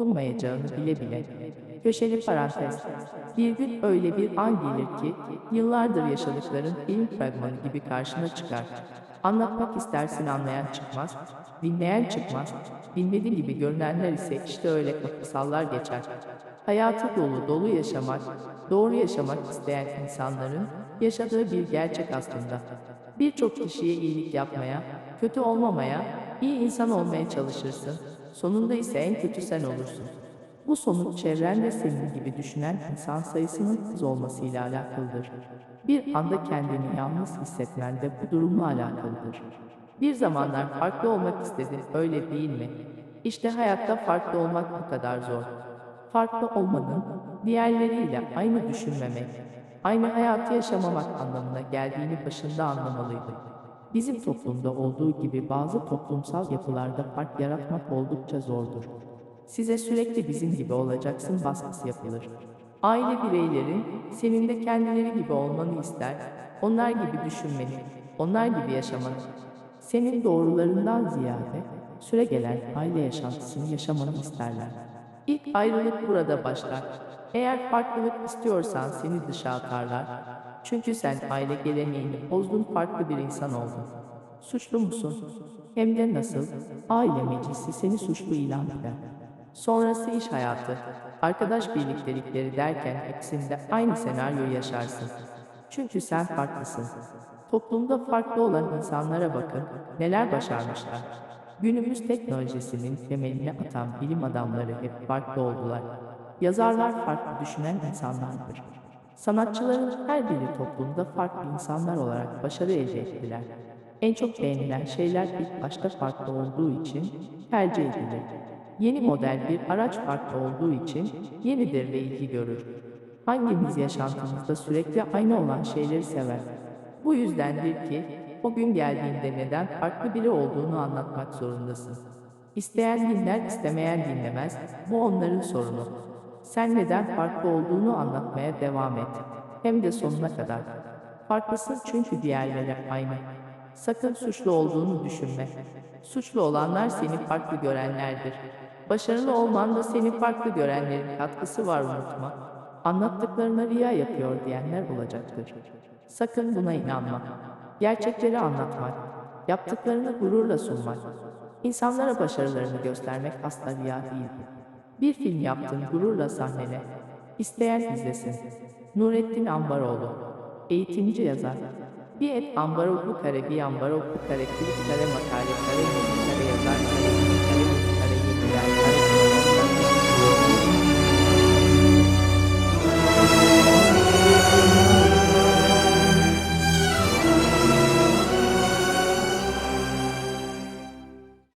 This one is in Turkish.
okunmayacağını bile bile. Köşeli parantez. Bir gün öyle bir an gelir ki, yıllardır yaşadıkların film fragmanı gibi karşına çıkar. Anlatmak istersin anlayan çıkmaz, dinleyen çıkmaz, dinlediğin gibi görünenler ise işte öyle kapısallar geçer. Hayatı dolu dolu yaşamak, doğru yaşamak isteyen insanların yaşadığı bir gerçek aslında. Birçok kişiye iyilik yapmaya, kötü olmamaya, iyi insan olmaya çalışırsın. Sonunda ise en kötü sen olursun. Bu sonuç çevrende senin gibi düşünen insan sayısının az olmasıyla alakalıdır. Bir anda kendini yalnız hissetmen de bu durumla alakalıdır. Bir zamanlar farklı olmak istedin, öyle değil mi? İşte hayatta farklı olmak bu kadar zor. Farklı olmanın diğerleriyle aynı düşünmemek, aynı hayatı yaşamamak anlamına geldiğini başında anlamalıydı. Bizim toplumda olduğu gibi bazı toplumsal yapılarda fark yaratmak oldukça zordur. Size sürekli bizim gibi olacaksın baskısı yapılır. Aile bireylerin senin de kendileri gibi olmanı ister, onlar gibi düşünmeni, onlar gibi yaşamanı. Senin doğrularından ziyade süre gelen aile yaşantısını yaşamanı isterler. İlk ayrılık burada başlar. Eğer farklılık istiyorsan seni dışa atarlar. Çünkü sen aile geleneğini bozdun farklı bir insan oldun. Suçlu musun? Hem de nasıl? Aile meclisi seni suçlu ilan eder. Sonrası iş hayatı. Arkadaş birliktelikleri derken hepsinde aynı senaryoyu yaşarsın. Çünkü sen farklısın. Toplumda farklı olan insanlara bakın, neler başarmışlar. Günümüz teknolojisinin temelini atan bilim adamları hep farklı oldular. Yazarlar farklı düşünen insanlardır. Sanatçıların her biri toplumda farklı insanlar olarak başarı elde ettiler. En çok beğenilen şeyler ilk başta farklı olduğu için tercih edilir. Yeni model bir araç farklı olduğu için yenidir ve ilgi görür. Hangimiz yaşantımızda sürekli aynı olan şeyleri sever? Bu yüzdendir ki o gün geldiğinde neden farklı biri olduğunu anlatmak zorundasın. İsteyen dinler, istemeyen dinlemez. Bu onların sorunu. Sen neden farklı olduğunu anlatmaya devam et. Hem de sonuna kadar. Farklısın çünkü diğerleri aynı. Sakın suçlu olduğunu düşünme. Suçlu olanlar seni farklı görenlerdir. Başarılı olman da seni farklı görenlerin katkısı var unutma. Anlattıklarına riya yapıyor diyenler olacaktır. Sakın buna inanma. Gerçekleri anlatmak, yaptıklarını gururla sunmak, insanlara başarılarını göstermek asla riya değildir. Bir film yaptın gururla sahnene. İsteyen izlesin. Nurettin Ambaroğlu Eğitimci yazar Bir et ambaroklu kare bir ambaroklu kare kare makale kare kare yazar kare